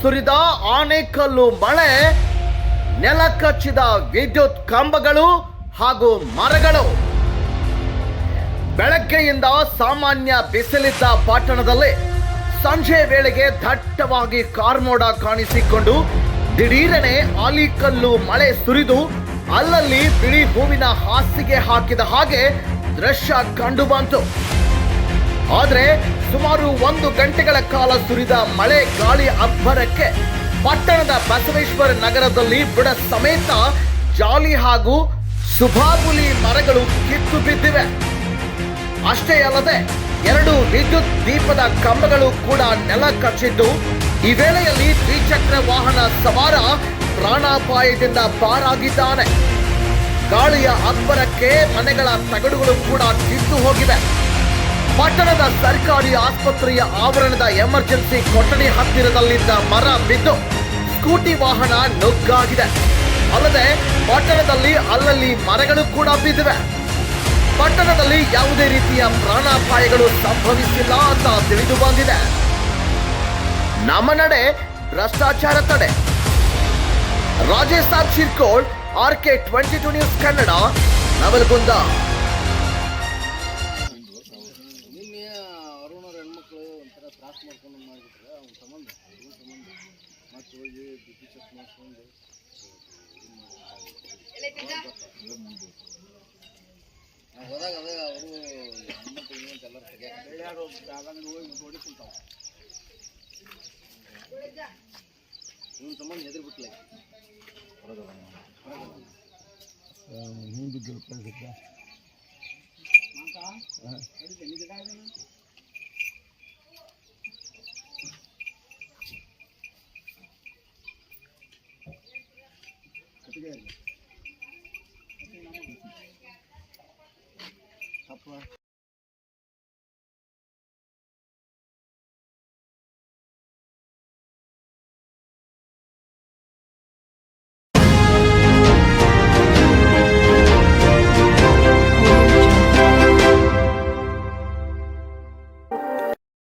ಸುರಿದ ಆನೆಕಲ್ಲು ಮಳೆ, ನೆಲ ಕಚ್ಚಿದ ವಿದ್ಯುತ್ ಕಂಬಗಳು ಹಾಗೂ ಮರಗಳು. ಬೆಳಗ್ಗೆಯಿಂದ ಸಾಮಾನ್ಯ ಬಿಸಿಲಿದ್ದ ಪಟ್ಟಣದಲ್ಲಿ ಸಂಜೆ ವೇಳೆಗೆ ದಟ್ಟವಾಗಿ ಕಾರ್ಮೋಡ ಕಾಣಿಸಿಕೊಂಡು ದಿಢೀರನೆ ಆಲಿಕಲ್ಲು ಮಳೆ ಸುರಿದು ಅಲ್ಲಲ್ಲಿ ಬಿಳಿ ಹೂವಿನ ಹಾಸಿಗೆ ಹಾಕಿದ ಹಾಗೆ ದೃಶ್ಯ ಕಂಡು ಬಂತು. ಆದ್ರೆ ಸುಮಾರು ಒಂದು ಗಂಟೆಗಳ ಕಾಲ ಸುರಿದ ಮಳೆ ಗಾಳಿ ಅಬ್ಬರಕ್ಕೆ ಪಟ್ಟಣದ ಬಸವೇಶ್ವರ ನಗರದಲ್ಲಿ ಬುಡ ಸಮೇತ ಜಾಲಿ ಹಾಗೂ ಸುಭಾಬುಲಿ ಮರಗಳು ಕಿತ್ತು ಬಿದ್ದಿವೆ. ಅಷ್ಟೇ ಅಲ್ಲದೆ ಎರಡು ವಿದ್ಯುತ್ ದೀಪದ ಕಂಬಗಳು ಕೂಡ ನೆಲ ಕಚ್ಚಿದ್ದು, ಈ ವೇಳೆಯಲ್ಲಿ ದ್ವಿಚಕ್ರ ವಾಹನ ಸವಾರ ಪ್ರಾಣಾಪಾಯದಿಂದ ಪಾರಾಗಿದ್ದಾನೆ. ಗಾಳಿಯ ಅಬ್ಬರಕ್ಕೆ ಮನೆಗಳ ತಗಡುಗಳು ಕೂಡ ಕಿತ್ತು ಹೋಗಿವೆ. ಪಟ್ಟಣದ ಸರ್ಕಾರಿ ಆಸ್ಪತ್ರೆಯ ಆವರಣದ ಎಮರ್ಜೆನ್ಸಿ ಕೊಠಡಿ ಹತ್ತಿರದಲ್ಲಿದ್ದ ಮರ ಬಿದ್ದು ಸ್ಕೂಟಿ ವಾಹನ ನುಗ್ಗಾಗಿದೆ. ಅಲ್ಲದೆ ಪಟ್ಟಣದಲ್ಲಿ ಅಲ್ಲಲ್ಲಿ ಮರಗಳು ಕೂಡ ಬಿದ್ದಿವೆ. ಪಟ್ಟಣದಲ್ಲಿ ಯಾವುದೇ ರೀತಿಯ ಪ್ರಾಣಾಪಾಯಗಳು ಸಂಭವಿಸಿಲ್ಲ ಅಂತ ತಿಳಿದು ಬಂದಿದೆ. ನಮ್ಮ ನಡೆ ಭ್ರಷ್ಟಾಚಾರ ತಡೆ. Rajesh Saab Shirkol R K twenty two news Kannada, Navalgund. ತ್ರಾಸ ಮಾಡ್ಕೊಂಡು ಮಾಡಿಬಿಟ್ರೆ ಅವ್ನ ಸಂಬಂಧ ಅವ್ರಿಗೂ ಸಂಬಂಧ. ಮತ್ತೆ ಹೋಗಿ ಬಿ ಪಿ ಚೆಕ್ ಮಾಡಿಸ್ಕೊಂಡು ನಾವು ಹೋದಾಗ ಅದೇ ಅವರು ಇವಂತ ಎಲ್ಲರೂ ತೆಗಿಯಾಕ ಹೋಗಿ ನೋಡಿ ಕುಂತಾವ. ಇವ್ನ ಸಂಬಂಧ ಹೆದರಿ ಬಿಟ್ಲೆ. ಹಿಂದೆ ಬಿದ್ದು ಕಟ್ಟಿಗೆ